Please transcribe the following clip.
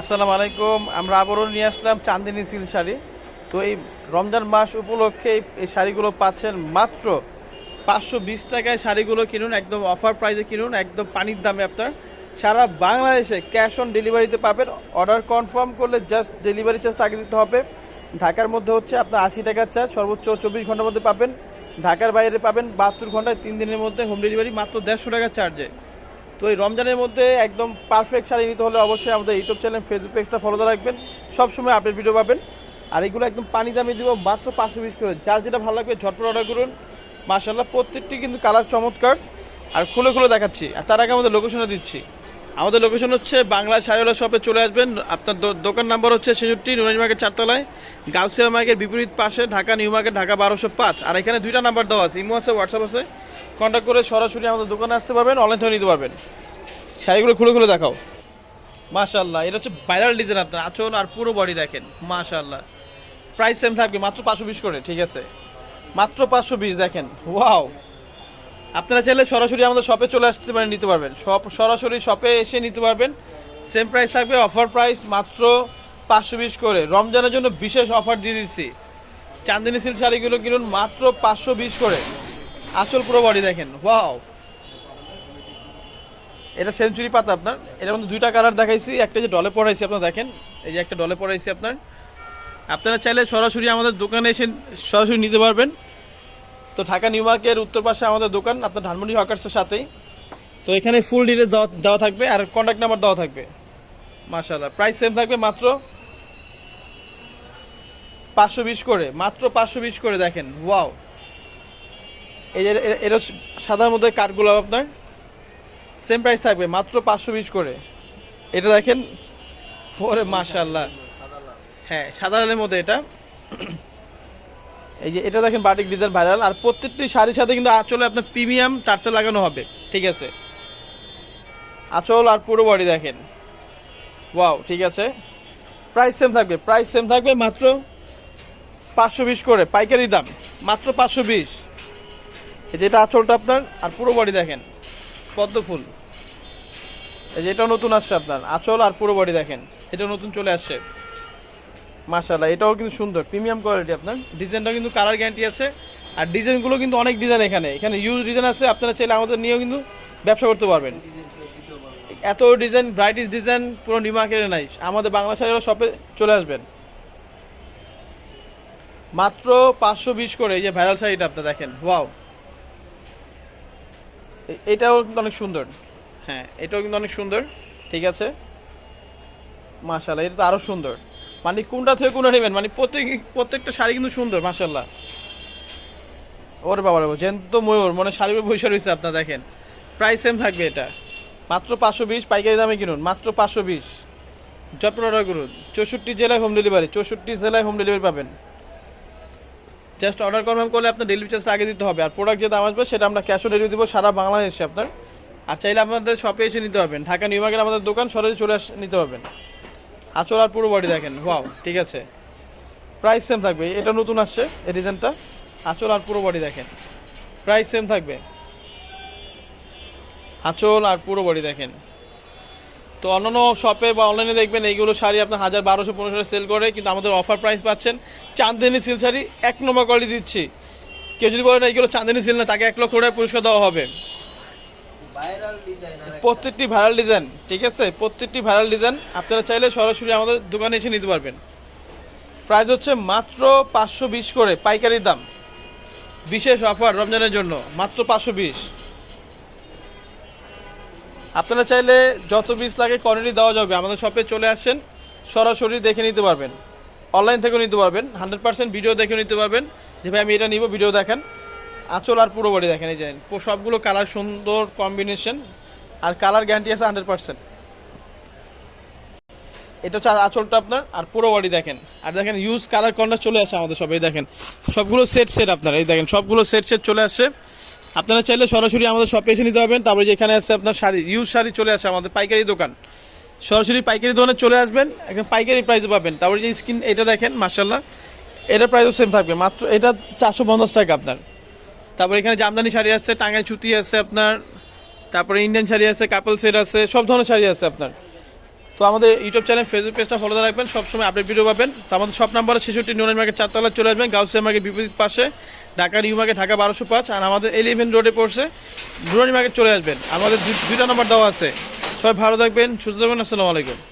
আসসালামু আলাইকুম। আমরা আবারও নিয়ে আসলাম চান্দিনী সিল্ক শাড়ি। তো এই রমজান মাস উপলক্ষে এই- শাড়িগুলো পাচ্ছেন মাত্র পাঁচশো বিশ টাকায় শাড়িগুলো কিনুন, একদম অফার প্রাইসে কিনুন, একদম পানির দামে আপনার। সারা বাংলাদেশে ক্যাশ অন ডেলিভারিতে পাবেন। অর্ডার কনফার্ম করলে জাস্ট ডেলিভারি চার্জ আগে দিতে হবে। ঢাকার মধ্যে হচ্ছে আপনার আশি টাকার চার্জ সর্বোচ্চ চব্বিশ ঘণ্টার মধ্যে পাবেন। ঢাকার বাইরে পাবেন বাহাত্তর ঘন্টায় তিন দিনের মধ্যে হোম ডেলিভারি মাত্র দেড়শো টাকার চার্জে তো এই রমজানের মধ্যে একদম পারফেক্ট শাড়ি নিতে হলে অবশ্যই আমাদের ইউটিউব চ্যানেল ফেসবুক পেজটা ফলো রাখবেন। সবসময় আপডেট ভিডিও পাবেন। আর এগুলো একদম পানি দামে দিব মাত্র পাঁচশো বিশ করে। যার যেটা ভালো লাগবে ঝটপট অর্ডার করুন। মার্শাল্লাহ প্রত্যেকটি কিন্তু কালার চমৎকার। আর খুলে খুলে দেখাচ্ছি। আর তার আগে আমাদের লোকেশনে দিচ্ছি। আমাদের লোকেশন হচ্ছে বাংলা শাড়িওয়ালা শপে চলে আসবেন। আপনার দোকান নাম্বার হচ্ছে ছেষট্টি নুরাজ মার্কেট চারতলায়, গাউসিয়া মার্কেট বিপরীত পাশে, ঢাকা নিউ মার্কেট, ঢাকা বারোশো পাঁচ। আর এখানে দুইটা নাম্বার দেওয়া আছে। ইমো আছে হোয়াটসঅ্যাপ আছে। কন্ট্যাক্ট করে সরাসরি আমাদের দোকানে আসতে পারবেন অনলাইন থেকে নিতে পারবেন। শাড়িগুলো খুলে খুলে দেখাও। মাশাল্লাহ এটা হচ্ছে ভাইরাল ডিজাইন আপনার, আঁচল আর পুরো বডি দেখেন মাশাল্লাহ প্রাইস সেম থাকবে, মাত্র পাঁচশো বিশ করে, ঠিক আছে? মাত্র পাঁচশো বিশ, দেখেন ওয়াও আপনারা চাইলে সরাসরি আমাদের শপে চলে আসতে পারেন, নিতে পারবেন। সব সরাসরি শপে এসে নিতে পারবেন। সেম প্রাইস থাকবে অফার প্রাইস মাত্র পাঁচশো বিশ করে। রমজানের জন্য বিশেষ অফার দিয়ে দিচ্ছি। চান্দিনী সিল্ক শাড়িগুলো কিনুন, মাত্র পাঁচশো বিশ করে। আঁচল পুরো বডি দেখেন ওয়াও এটা সেঞ্চুরি পাতা আপনার। এটার মধ্যে দুইটা কালার দেখাইছি, একটা যে ডলে পড়াইছি আপনার দেখেন। এই যে একটা ডলে পড়াইছি আপনার। আপনারা চাইলে সরাসরি আমাদের দোকানে এসে সরাসরি নিতে পারবেন। তো ঢাকা নিউ মার্কের উত্তর পাশে আমাদের দোকান, আপনার ধানমন্ডি হকার্সের সাথেই। তো এখানে ফুল ডিটেল দেওয়া থাকবে, আর কন্ট্যাক্ট নাম্বার দেওয়া থাকবে। মাশাল্লাহ প্রাইস সেম থাকবে মাত্র পাঁচশো বিশ করে, মাত্র পাঁচশো বিশ করে দেখেন ওয়াও এই যে এটা সাদার মধ্যে কাঠগুলো আপনার? সেম প্রাইস থাকবে, মাত্র পাঁচশো বিশ করে। এটা দেখেন ওরে মাশাল্লাহ হ্যাঁ সাদা মধ্যে এটা। এই যে এটা দেখেন, বাটিক ডিজাইন ভাইরাল। আর প্রত্যেকটি শাড়ির সাথে কিন্তু আঁচলে আপনার প্রিমিয়াম টার্সেল লাগানো হবে, ঠিক আছে? আঁচল আর পুরো বডি দেখেন। ওয়াও ঠিক আছে? প্রাইস সেম থাকবে প্রাইস সেম থাকবে মাত্র পাঁচশো বিশ করে, পাইকারি দাম, মাত্র পাঁচশো বিশ। এই যে এটা আঁচলটা আপনার, আর পুরো বডি দেখেন, পদ্ম ফুল। এই যে এটাও নতুন আসছে আপনার, আঁচল আর পুরো বডি দেখেন, এটা নতুন চলে আসছে। মাশাল্লাহ এটাও কিন্তু সুন্দর প্রিমিয়াম কোয়ালিটি আপনার। ডিজাইনটাও কিন্তু কালার গ্যারান্টি আছে, আর ডিজাইনগুলো কিন্তু অনেক ডিজাইন এখানে। এখানে ইউজ ডিজাইন আছে, আপনারা চাইলে আমাদের নিয়েও কিন্তু ব্যবসা করতে পারবেন। এত ডিজাইন ব্রাইটিস ডিজাইন পুরো নিউ মার্কেটে নাই, আমাদের বাংলা শাড়িগুলো শপে চলে আসবেন। মাত্র পাঁচশো বিশ করে, এই যে ভাইরাল শাড়িটা আপনি দেখেন ওয়াও এটাও কিন্তু অনেক সুন্দর। হ্যাঁ এটাও কিন্তু অনেক সুন্দর। ঠিক আছে? মাশাল্লাহ এটা তো আরও সুন্দর। মানে কোনটা থেকে কোনটা নেবেন? মানে প্রত্যেক প্রত্যেকটা শাড়ি কিন্তু সুন্দর মাশাল্লাহ ওরে বাবা রে তো ময়ূর মনে শাড়ির বসে রয়েছে আপনার দেখেন। প্রাইস সেম থাকবে এটা। মাত্র পাঁচশো বিশ পাইকারি দামে কিনুন। মাত্র পাঁচশো বিশ। অর্ডার করুন। চৌষট্টি জেলায় হোম ডেলিভারি চৌষট্টি জেলায় হোম ডেলিভারি পাবেন। জাস্ট অর্ডার কনফার্ম করলে আপনার ডেলিভারি চার্জটা আগে দিতে হবে। আর প্রোডাক্ট যে দাম আসবে, সেটা আমরা ক্যাশ অন ডেলিভারি দেবো সারা বাংলাদেশে আপনার। আর চাইলে আপনাদের শপে এসে নিতে পারবেন। ঢাকা নিউ মার্কেট আমাদের দোকান, সরাসরি চলে আস নিতে পারবেন। আচল আর পুরো বডি দেখেন। ওয়াও ঠিক আছে। প্রাইস সেম থাকবে। এটা নতুন আসছে, এই ডিজাইনটা আচল আর পুরো বডি দেখেন। প্রাইস সেম থাকবে। আচল আর পুরো বডি দেখেন। তো অন্যান্য শপে বা অনলাইনে দেখবেন এইগুলো শাড়ি আপনার হাজার বারোশো পনেরোশো সেল করে কিন্তু আমাদের অফার প্রাইস পাচ্ছেন চাঁদিনী সিল শাড়ি এক নম্বর কোয়ালিটি দিচ্ছি। কেউ যদি বলেন এইগুলো চাঁদিনী সিল না তাকে এক লক্ষ টাকা পুরস্কার দেওয়া হবে। প্রত্যেকটি ভাইরাল ডিজাইন ঠিক আছে? প্রত্যেকটি ভাইরাল ডিজাইন আপনারা চাইলে সরাসরি আমাদের দোকানে এসে নিতে পারবেন। প্রাইস হচ্ছে মাত্র পাঁচশো বিশ করে পাইকারি দাম। বিশেষ অফার রমজানের জন্য মাত্র পাঁচশো বিশ। আপনারা চাইলে যত বিশ লাগে কোয়ান্টিটি দেওয়া যাবে। আমাদের শপে চলে আসছেন সরাসরি দেখে নিতে পারবেন। অনলাইন থেকেও নিতে পারবেন হান্ড্রেড পার্সেন্ট ভিডিও দেখে নিতে পারবেন। যে ভাই, আমি এটা নিব ভিডিও দেখেন। আঁচল আর পুরো বডি দেখেন, এই যে সবগুলো কালার সুন্দর কম্বিনেশন আর কালার গ্যারান্টি আছে হান্ড্রেড পার্সেন্ট এটা হচ্ছে আঁচলটা আপনার, আর পুরো বডি দেখেন। আর দেখেন ইউজ কালার কন্ট্রাস্ট চলে আসে আমাদের সব এই দেখেন। সবগুলো সেট সেট আপনার, এই দেখেন, সবগুলো সেট সেট চলে আসছে আপনারা চাইলে সরাসরি আমাদের শপে এসে নিতে পারবেন। তারপরে যেখানে আছে আপনার শাড়ি ইউজ শাড়ি চলে আসে আমাদের পাইকারি দোকান। সরাসরি পাইকারি দোকানে চলে আসবেন এখন পাইকারি প্রাইসে পাবেন। তারপরে যে স্কিন এটা দেখেন মার্শাল্লাহ এটার প্রাইসও সেম থাকবে, মাত্র এটা চারশো পঞ্চাশ টাকা আপনার। তারপরে এখানে জামদানি শাড়ি আছে টাঙ্গাই ছুটি আছে আপনার। তারপরে ইন্ডিয়ান শাড়ি আছে কাপল সেট আছে, সব ধরনের শাড়ি আছে আপনার। তো আমাদের ইউটিউব চ্যানেল ফেসবুক পেজটা ফলো রাখবেন, সবসময় আপডেট ভিডিও পাবেন। তো আমাদের সব নাম্বার ছেষট্টি নিউন মার্কেট চারতলা চলে আসবেন, গাউসিয়া মার্কেট বিপরীত পাশে, ঢাকা নিউ মার্কেট ঢাকা বারোশো পাঁচ, আর আমাদের এলিভেন রোডে পড়ছে, নুরানি মার্কেট চলে আসবেন। আমাদের দুটা নাম্বার দেওয়া আছে। সবাই ভালো থাকবেন, সুস্থ থাকবেন, আসসালামু আলাইকুম।